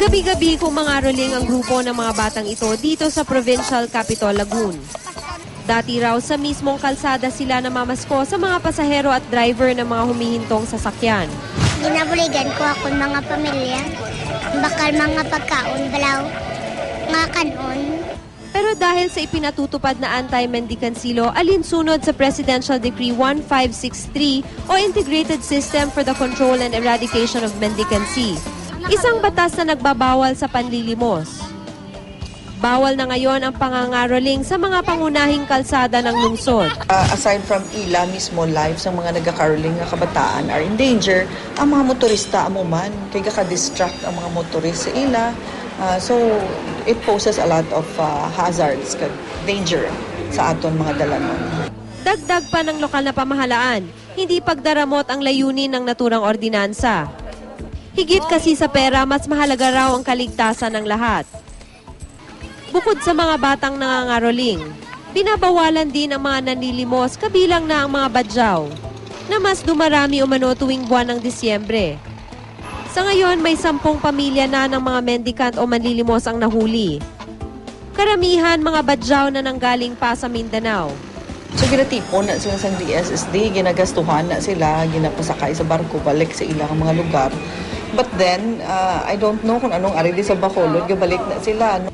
Gabi-gabi kumangaroling ang grupo ng mga batang ito dito sa Provincial Capital Lagoon. Dati raw sa mismong kalsada sila namamasko sa mga pasahero at driver ng mga humihintong sasakyan. Ginabuligan ko ako mga pamilya. Bakal mga pagkaon, balaw. Mga kanon. Pero dahil sa ipinatutupad na anti-mendicansilo alinsunod sa Presidential Decree 1563 o Integrated System for the Control and Eradication of Mendicancy, isang batas na nagbabawal sa panlilimos. Bawal na ngayon ang pangangaroling sa mga pangunahing kalsada ng lungsod. Uh, aside from ila mismo lives ng mga nagkakaroling nga kabataan are in danger, ang mga motorista amo man kay ka-distract ang mga motorist sa ila. Uh, so it poses a lot of uh, hazards danger sa aton mga dalanon. Dagdag pa ng lokal na pamahalaan, hindi pagdaramot ang layunin ng naturang ordinansa. Higit kasi sa pera, mas mahalaga raw ang kaligtasan ng lahat. Bukod sa mga batang nangangaroling, binabawalan din ang mga nanilimos kabilang na ang mga badyaw na mas dumarami umano tuwing buwan ng Disyembre. Sa ngayon, may sampung pamilya na ng mga mendicant o manlilimos ang nahuli. Karamihan mga badyaw na nanggaling pa sa Mindanao. So ginatipon na sila sa DSSD, ginagastuhan na sila, ginapasakay sa barko balik sa ilang mga lugar. But then, uh, I don't know kung anong ari di sa Bacolod, gabalik na sila. No?